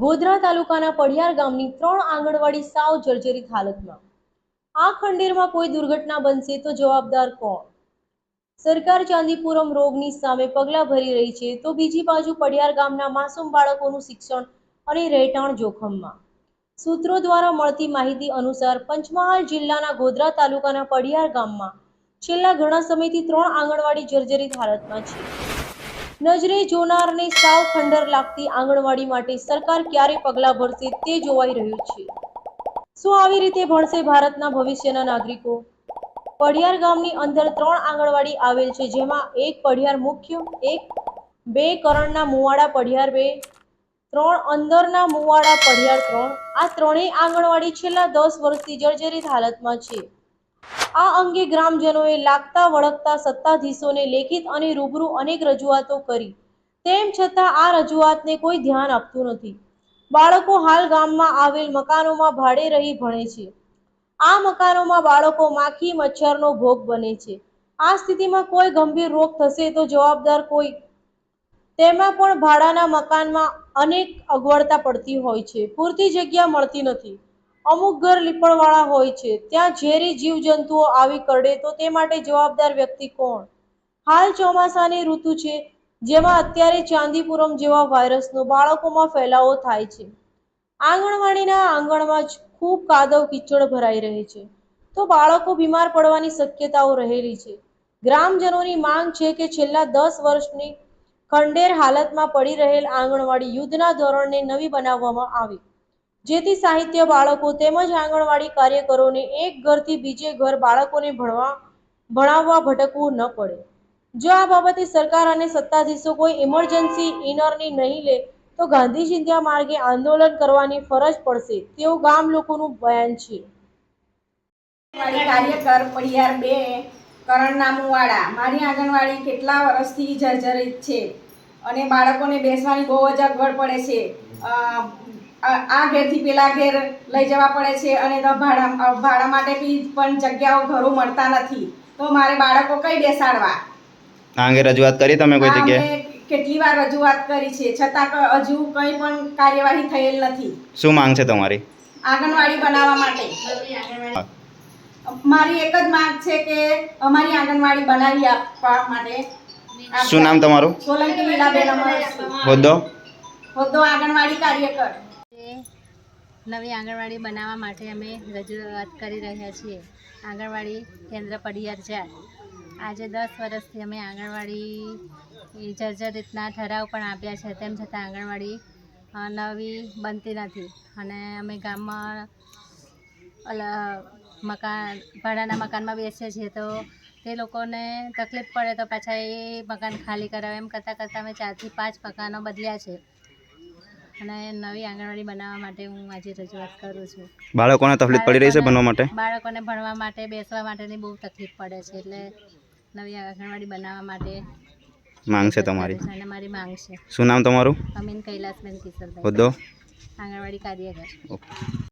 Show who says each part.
Speaker 1: ગોધરા તાલુકાના પડિયાર ગામની ત્રણ આંગણવાડી સાવ જર્જરિત હાલતમાં. આ ખંડેરમાં કોઈ દુર્ઘટના બનશે તો જવાબદાર કોણ? સરકાર ચાંદીપુરમ રોગની સામે પગલાં ભરી રહી છે તો બીજી બાજુ પડિયાર ગામના માસૂમ બાળકોનું શિક્ષણ અને રહેઠાણ જોખમમાં. સૂત્રો દ્વારા મળતી માહિતી અનુસાર પંચમહાલ જિલ્લાના ગોધરા તાલુકાના પડિયાર ગામમાં છેલ્લા ઘણા સમયથી ત્રણ આંગણવાડી જર્જરિત હાલતમાં છે. નજરે જોનારને સાવ ખંડર લાગતી આંગણવાડી માટે સરકાર ક્યારે પગલાં ભરશે તે જોવાઈ રહ્યું છે. શું આવી રીતે ભણશે ભારતના ભવિષ્યના નાગરિકો? પડિયાર ગામની અંદર ત્રણ આંગણવાડી આવેલ છે, જેમાં એક પડિયાર મુખ્ય, એક બે કરણના મુવાડા પડિયાર બે, ત્રણ અંદરના મુવાડા પડિયાર ત્રણ. આ ત્રણેય આંગણવાડી છેલ્લા દસ વર્ષથી જર્જરિત હાલતમાં છે. આ અંગે ગ્રામજનોએ લાગતા વળગતા સત્તાધીશોને લેખિત અને રૂબરૂ અનેક રજૂઆતો કરી. તેમ છતાં આ રજૂઆતને કોઈ ધ્યાન આપતું નથી. બાળકો હાલ ગામમાં આવેલ મકાનોમાં ભાડે રહી ભણે છે. આ મકાનોમાં બાળકો માખી મચ્છરનો ભોગ બને છે. આ સ્થિતિમાં કોઈ ગંભીર રોગ થશે તો જવાબદાર કોઈ. તેમાં પણ ભાડાના મકાનમાં અનેક અગવડતા પડતી હોય છે. પૂરતી જગ્યા મળતી નથી. અમુક ઘર લીપણવાળા હોય છે. ત્યાં ઝેરી જીવજંતુઓ આવી કરડે તો તે માટે જવાબદાર વ્યક્તિ કોણ? હાલ ચોમાસાની ઋતુ છે, જેમાં અત્યારે ચાંદીપુરમ જેવા વાયરસનો બાળકોમાં ફેલાવો થાય છે. આંગણવાડીના આંગણમાં જ ખૂબ કાદવ કીચડ ભરાઈ રહે છે. તો બાળકો બીમાર પડવાની શક્યતાઓ રહેલી છે. ગ્રામજનોની માંગ છે કે છેલ્લા દસ વર્ષની ખંડેર હાલતમાં પડી રહેલ આંગણવાડી યુદ્ધના ધોરણને નવી બનાવવામાં આવે. જેથી સાહિત્ય બાળકો તેમજ આંગણવાડી કાર્યકરોને એક ઘરથી બીજે ઘર બાળકોને ભણવા, ભણાવવા ભટકવું ન પડે. જો આ બાબતે સરકાર અને સત્તાધીશો કોઈ ઇમરજન્સી ઇનરની નહીં લે, તો ગાંધી ચિંધ્યા માર્ગે આંદોલન કરવાની ફરજ પડશે, તેવું ગામ લોકોનું બયાન છે.
Speaker 2: કાર્યકર પડિયાર બે કરણનામુવાડા મારી આંગણવાડી કેટલા વર્ષથી જર્જરિત છે અને બાળકોને બેસવાની બહુ જ અગવડ પડે છે. આ ઘેરથી પેલા ઘેર લઈ જવા પડે છે અને ભાડા ભાડા માટે બી પણ જગ્યાઓ ઘરો મળતા નથી. તો મારે બાળકો કઈ બેસાડવા?
Speaker 3: આ અંગે રજૂઆત કરી તમે કોઈ જગ્યાએ?
Speaker 2: કેટલી વાર રજૂઆત કરી છે છતાં હજુ કંઈ પણ કાર્યવાહી થયેલ નથી.
Speaker 3: શું માંગ છે તમારી?
Speaker 2: આંગણવાડી બનાવવા માટે. મારી એક જ માંગ છે કે અમારી આંગણવાડી બનાવી આપવા માટે.
Speaker 3: શું નામ તમારું?
Speaker 2: સોલંકી લીલાબેન.
Speaker 3: હોદ્દો?
Speaker 2: હોદ્દો આંગણવાડી કાર્યકર.
Speaker 4: નવી આંગણવાડી બનાવવા માટે અમે રજૂઆત કરી રહ્યા છીએ. આંગણવાડી કેન્દ્ર પડિયાર ચાર આજે દસ વર્ષથી અમે આંગણવાડી જર્જરિતના ઠરાવ પણ આપ્યા છે. તેમ છતાં આંગણવાડી નવી બનતી નથી. અને અમે ગામમાં મકાન, ભાડાના મકાનમાં બેસીએ છીએ તો તે લોકોને તકલીફ પડે તો પાછા એ મકાન ખાલી કરાવે. એમ કરતાં કરતાં અમે ચારથી પાંચ મકાનો બદલ્યા છે. અને નવી આંગણવાડી બનાવવા માટે હું આજે રજૂઆત કરું છું.
Speaker 3: બાળકોને તકલીફ પડી રહી છે ભણવા માટે?
Speaker 4: બાળકોને ભણવા માટે બેસવા માટેની બહુ તકલીફ પડે છે એટલે નવી આંગણવાડી બનાવવા માટે
Speaker 3: માંગ છે તમારી?
Speaker 4: અને મારી માંગ છે.
Speaker 3: શું નામ તમારું?
Speaker 4: અમીન કૈલાસબેન કિશોરભાઈ.
Speaker 3: હોદ્દો?
Speaker 4: આંગણવાડી કાર્યકર.
Speaker 3: ઓકે.